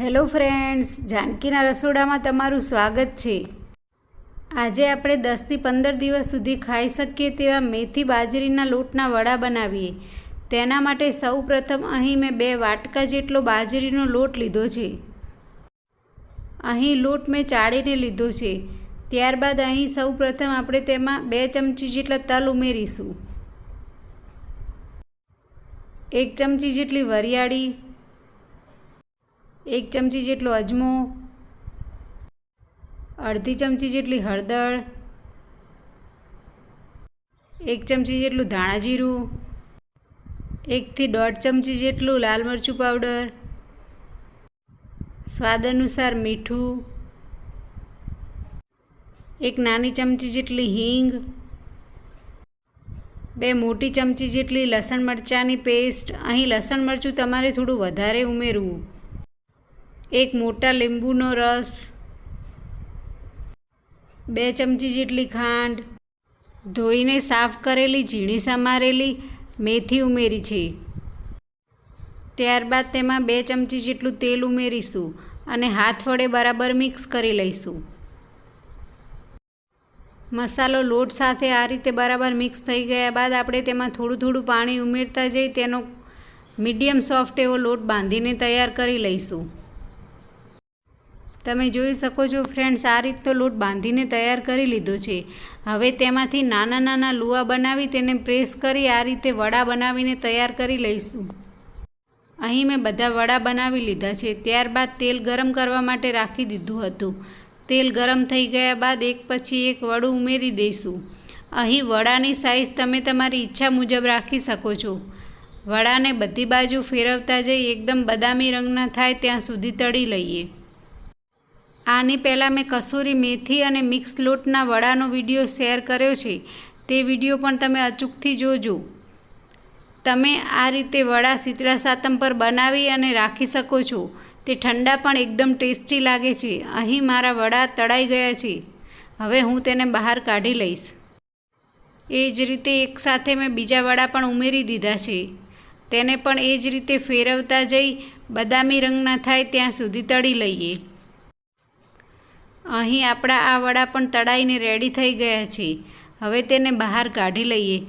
Hello friends, જાનકીના રસોડામાં તમારું સ્વાગત છે. આજે આપણે દસથી પંદર દિવસ સુધી ખાઈ શકીએ તેવા મેથી બાજરીના લોટના વડા બનાવીએ. તેના માટે સૌ પ્રથમ અહીં મેં બે વાટકા જેટલો બાજરીનો લોટ લીધો છે. અહીં લોટ મેં ચાળીને લીધો છે. ત્યારબાદ અહીં સૌ પ્રથમ આપણે તેમાં બે ચમચી જેટલા તલ ઉમેરીશું. એક ચમચી જેટલી વરિયાળી એક ચમચી જેટલો અજમો, અડધી ચમચી જેટલી હળદર, એક ચમચી જેટલું ધાણા જીરું, એકથી દોઢ ચમચી જેટલું લાલ મરચું પાવડર, સ્વાદ અનુસાર મીઠું, એક નાની ચમચી જેટલી હિંગ, બે મોટી ચમચી જેટલી લસણ મરચાંની પેસ્ટ. અહીં લસણ મરચું તમારે થોડું વધારે ઉમેરવું. એક મોટા લીંબુનો રસ, બે ચમચી જેટલી ખાંડ, ધોઈને સાફ કરેલી ઝીણી સમારેલી મેથી ઉમેરી છે. ત્યારબાદ તેમાં બે ચમચી જેટલું તેલ ઉમેરીશું અને હાથ વડે બરાબર મિક્સ કરી લઈશું. મસાલો લોટ સાથે આ રીતે બરાબર મિક્સ થઈ ગયા બાદ આપણે તેમાં થોડું થોડું પાણી ઉમેરતા જઈ તેનો મીડિયમ સોફ્ટ એવો લોટ બાંધીને તૈયાર કરી લઈશું. તમે જોઈ શકો છો ફ્રેન્ડ્સ આ રીતનો લોટ બાંધીને તૈયાર કરી લીધો છે. હવે તેમાંથી નાના નાના લુવા બનાવી તેને પ્રેસ કરી આ રીતે વડા બનાવીને તૈયાર કરી લઈશું. અહીં મેં બધા વડા બનાવી લીધા છે. ત્યારબાદ તેલ ગરમ કરવા માટે રાખી દીધું હતું. તેલ ગરમ થઈ ગયા બાદ એક પછી એક વડું ઉમેરી દઈશું. અહીં વડાની સાઇઝ તમે તમારી ઈચ્છા મુજબ રાખી શકો છો. વડાને બધી બાજુ ફેરવતા જઈ એકદમ બદામી રંગના થાય ત્યાં સુધી તળી લઈએ. આની પહેલાં મેં કસૂરી મેથી અને મિક્સ લોટના વડાનો વીડિયો શેર કર્યો છે. તે વીડિયો પણ તમે અચૂકથી જોજો. તમે આ રીતે વડા શીતળા સાતમ પર બનાવી અને રાખી શકો છો. તે ઠંડા પણ એકદમ ટેસ્ટી લાગે છે. અહીં મારા વડા તળાઈ ગયા છે. હવે હું તેને બહાર કાઢી લઈશ. એ જ રીતે એકસાથે મેં બીજા વડા પણ ઉમેરી દીધા છે. તેને પણ એ જ રીતે ફેરવતા જઈ બદામી રંગના થાય ત્યાં સુધી તળી લઈએ. અહીં આપણા આ વડા પણ તળાઈને રેડી થઈ ગયા છે. હવે તેને બહાર કાઢી લઈએ.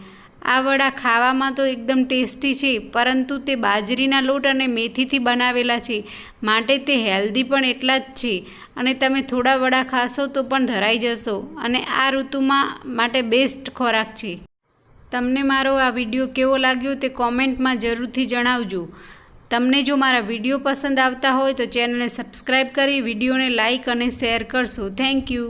આ વડા ખાવામાં તો એકદમ ટેસ્ટી છે, પરંતુ તે બાજરીના લોટ અને મેથીથી બનાવેલા છે. માટે તે હેલ્ધી પણ એટલા જ છે. અને તમે થોડા વડા ખાશો તો પણ ધરાઈ જશો. અને આ ઋતુમાં માટે બેસ્ટ ખોરાક છે. તમને મારો આ વીડિયો કેવો લાગ્યો તે કોમેન્ટમાં જરૂરથી જણાવજો. તમને જો મારા વીડિયો પસંદ આવતા હોય તો ચેનલને સબસ્ક્રાઈબ કરી, વિડીયોને લાઇક અને શેર કરશો. Thank you